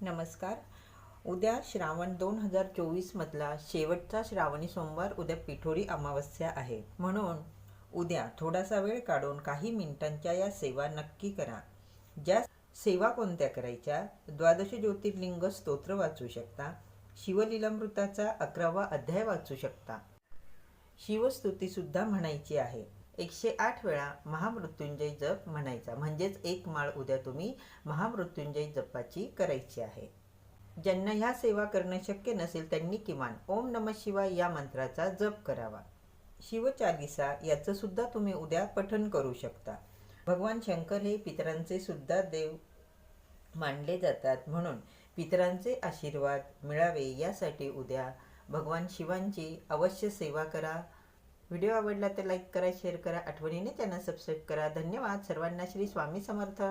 नमस्कार. उद्या श्रावण दोन हजार चोवीसमधला शेवटचा श्रावणी सोमवार उद्या पिठोरी अमावस्या आहे. म्हणून उद्या थोडासा वेळ काढून काही मिनिटांच्या या सेवा नक्की करा. ज्या सेवा कोणत्या करायच्या? द्वादश ज्योतिर्लिंग स्तोत्र वाचू शकता. शिवलीलामृताचा अकरावा अध्याय वाचू शकता. शिवस्तुतीसुद्धा म्हणायची आहे. एकशे आठ वेळा महामृत्युंजय जप म्हणायचा. म्हणजेच एक माळ उद्या तुम्ही महामृत्युंजय जपाची करायची आहे. ज्यांना ह्या सेवा करणं शक्य नसेल त्यांनी किमान ओम नम शिवाय या मंत्राचा जप करावा. शिवचालिसा याचं सुद्धा तुम्ही उद्या पठन करू शकता. भगवान शंकर हे पितरांचे सुद्धा देव मानले जातात. म्हणून पितरांचे आशीर्वाद मिळावे यासाठी उद्या भगवान शिवांची अवश्य सेवा करा. व्हिडिओ आवडला तर लाईक करा शेअर करा आठवणीने त्यांना सबस्क्राईब करा. धन्यवाद. सर्वांना श्री स्वामी समर्थ.